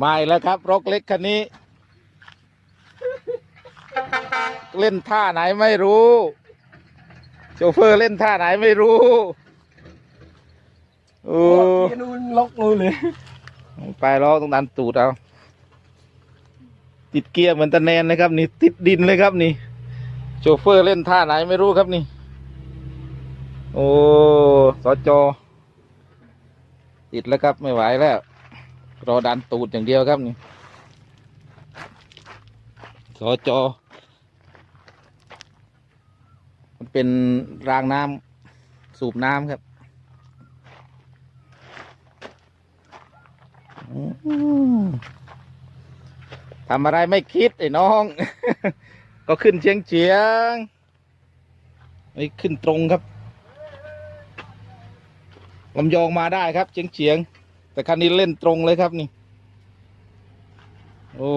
มาอีกแล้วครับ รกเล็กคันนี้ เล่นท่าไหนไม่รู้ โชเฟอร์เล่นท่าไหนไม่รู้โอ้เกียร์นู่นล็อกนู่นเลย ไปล้อตรงดันตูดเอา ติดเกียร์เหมือนตะแนนเลยครับ นี่ ติดดินเลยครับนี่ โชเฟอร์เล่นท่าไหนไม่รู้ครับนี่ โอ้สจติดแล้วครับไม่ไหวแล้ว รอดันตูดอย่างเดียวครับนี่สจอมันเป็นรางน้ำสูบน้ำครับทำอะไรไม่คิดไอ้น้อง ก็ขึ้นเฉียงเฉียงไม่ขึ้นตรงครับลำยองมาได้ครับเฉียงเฉียง แต่คันนี้เล่นตรงเลยครับนี่ โอ้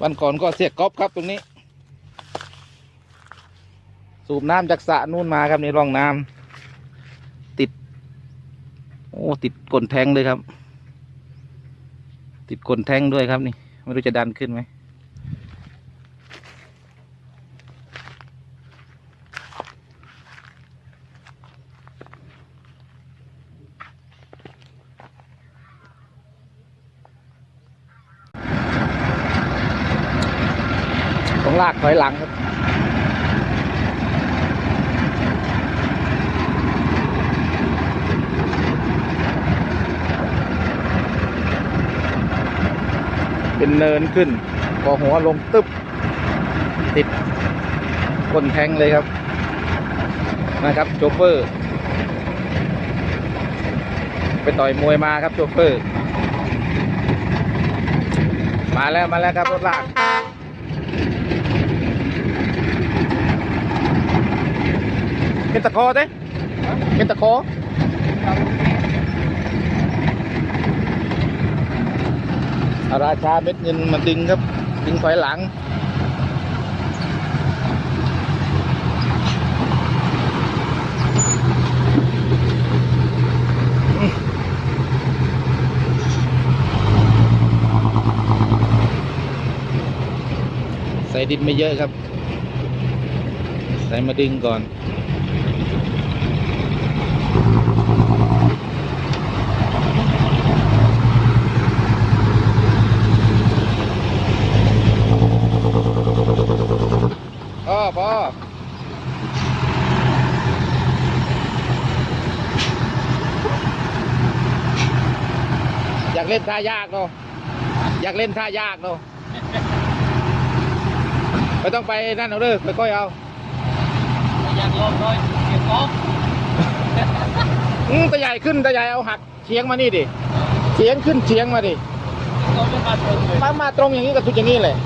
วันก่อนก็เสียกก๊อฟครับตรงนี้ สูบน้ำจากสระนู่นมาครับนี่ร่องน้ำติด โอ้ติดก้นแทงเลยครับ ติดก้นแทงด้วยครับนี่ ไม่รู้จะดันขึ้นไหม ลากถอยหลังครับเป็นเนินขึ้นพอหัวลงตึ๊บติดก้นแทงเลยครับ นะครับโชเฟอร์ ไปต่อยมวยมาครับโชเฟอร์ มาแล้วมาแล้วครับรถลาก เป็นตะคอเต้เป็นตะคออาราชาเม็ดเงินมาดึงครับ ดึงถอยหลัง ใส่ดินไม่เยอะครับ ใส่มาดึงก่อน พ่อพ่ออยากเล่นท่ายากเนาะอยากเล่นท่ายากเนาะไม่ต้องไปนั่นเอาเด้อค่อยๆเอาอยากลองเลยเกียร์ก๊อกอืมตะใหญ่ขึ้นตะใหญ่เอาหักเฉียงมานี่ดิเฉียงขึ้นเฉียงมาดิก๊อกไม่มาตรงเลยมามาตรงอย่างนี้ก็ทุกอย่างนี้เลย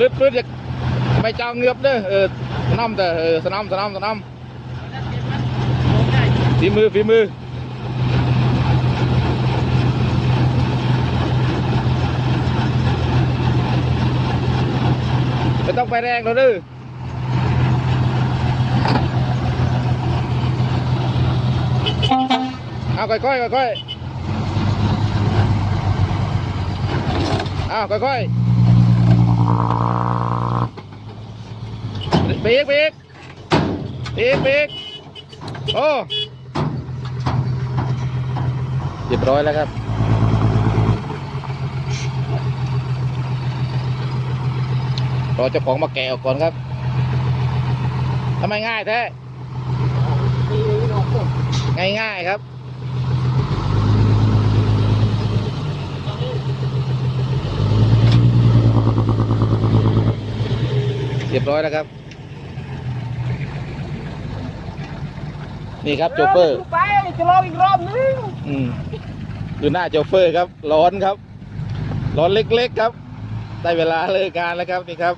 ลึดลึดอย่าไปเจ้าเงือบเด้อเออสน อมแต่เออสนอมสนอมสนอมฝีมือฝีมือไม่ต้องไปแรงเราดื้อเอาค่อยๆค่อยๆเอาค่อยๆ เบรกเบรกเบรกเบรกโอ้เรียบร้อยแล้วครับ รอเจ้าของมาแกะออกก่อนครับทำไมง่ายแท้ ง่ายง่ายๆครับเรียบร้อยแล้วครับ นี่ครับโจเฟอร์ไปจะลองอีกรอบนึงอืมดูหน้าโจเฟอร์ครับ ร้อนครับ ร้อนเล็กๆครับ ได้เวลาเลิกงานแล้วครับนี่ครับ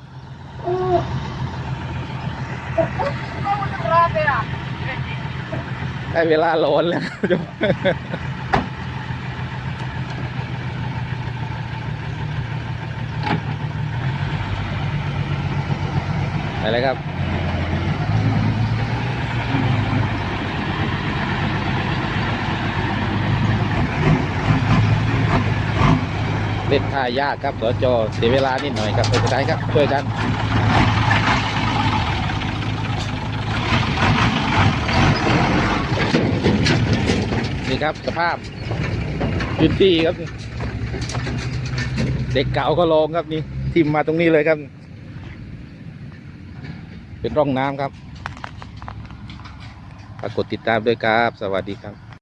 ได้เวลาร้อนแล้วครับอะไรครับ เล่นท่ายากครับสจเสียเวลานิดหน่อยครับไป็นไรครับช่วยกันนี่ครับสภาพพื้นที่ครับ เด็กเก่าก็ลองครับนี่ทิมมาตรงนี้เลยครับ เป็นร่องน้ำครับฝากกดติดตามด้วยครับ สวัสดีครับ